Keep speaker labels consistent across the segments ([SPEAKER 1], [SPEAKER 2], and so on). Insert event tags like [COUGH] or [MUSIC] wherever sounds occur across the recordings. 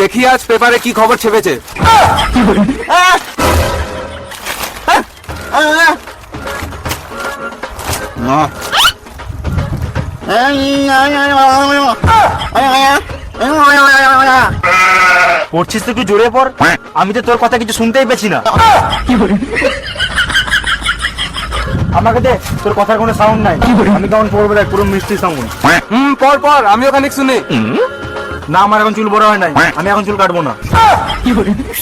[SPEAKER 1] দেখি আজ পেপারে কি খবর ছেপেছে।
[SPEAKER 2] পড়ছিস তো একটু জোরে পড়। আমি তো তোর কথা কিছু শুনতেই পেছি না। আমাকে দে তোর কথার কোনো সাউন্ড নাই। আমি কেমন পড়ব দেখ পুরো মিষ্টি সাউন্ড
[SPEAKER 1] হুম পর পর আমিও খানিক শুনি।
[SPEAKER 2] না আমার এখন চুল বড় হয় নাই। আমি এখন চুল কাটবো না।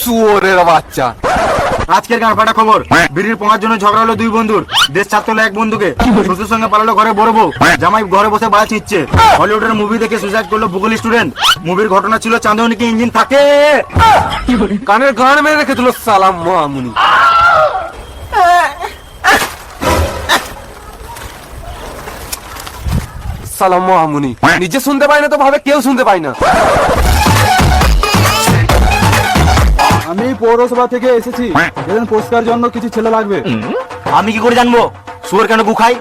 [SPEAKER 1] শুয়োরের বাচ্চা।
[SPEAKER 2] আজকের গান ফাটা খবর বিড়ির পোঙার জন্য ঝগড়া হলো দুই বন্ধুর। দেশ ছাড়তে হলো এক বন্ধুকে। শ্বশুর সঙ্গে পালালো ঘরে বড় বউ। জামাই ঘরে বসে বাজ নিচ্ছে। হলিউডের মুভি দেখে সুসাইড করল ভূগোল স্টুডেন্ট মুভির ঘটনা ছিল চাঁদনি কি ইঞ্জিন থাকে?
[SPEAKER 1] কানের গান মেরে রেখে দিল সালাম মহামুনি। সালাম মহামুনি নিজে শুনতে পাই না তো ভাবে কেউ শুনতে পাই না।
[SPEAKER 3] আমি পৌরসভা থেকে এসেছি। এখানে পুরস্কার জন্য কিছু ছেলে লাগবে।
[SPEAKER 2] আমি কি করে জানব? শুয়োর কেন গু খাই?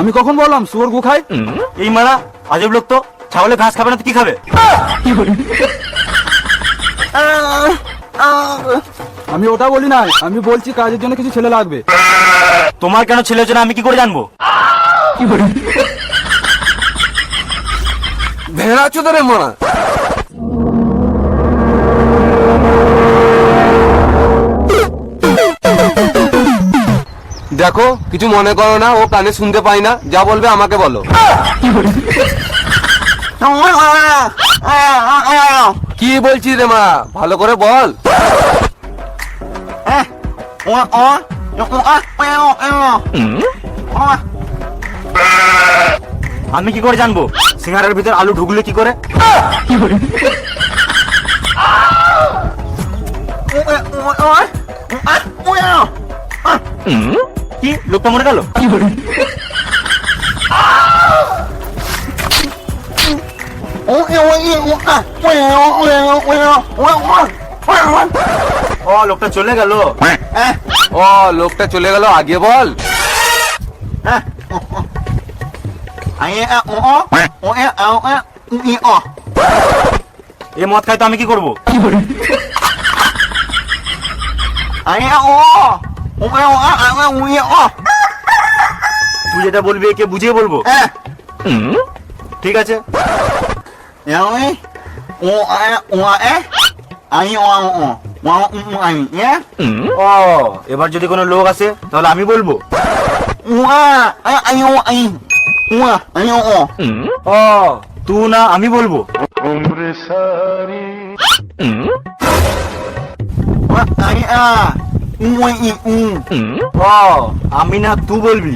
[SPEAKER 3] আমি কখন বললাম শুয়োর গু খাই?
[SPEAKER 2] এই মারা আজব লোক তো। ছাগলে ঘাস খাবে না তো কি খাবে?
[SPEAKER 3] আমি ওটা বলি না আমি বলছি কাজের জন্য কিছু ছেলে লাগবে।
[SPEAKER 2] তোমার কেন ছেলে হচ্ছে না আমি কি করে জানব?
[SPEAKER 1] ভেড়া চোদরে মারা। দেখো কিছু মনে করো না ও কানে শুনতে পাই না। যা বলবে আমাকে বলো। কি বলছিস রে মা? ভালো করে বল। [LAUGHS]
[SPEAKER 2] আমি কি করে জানব? সিঙ্গারের ভিতর আলু ঢুকলে কি করে? কি? লোকটা মরে গেল? [LAUGHS] ও লোকটা চলে গেল।
[SPEAKER 1] ও লোকটা চলে গেল আগে বল।
[SPEAKER 2] এ মদ খাই তো আমি কি করব? তুই যেটা বলবি একে বুঝিয়ে বলব। ঠিক আছে। ও। এবার যদি কোনো লোক আসে তাহলে আমি বলব। ও তুই না আমি বলব। ও আমি না তুই বলবি।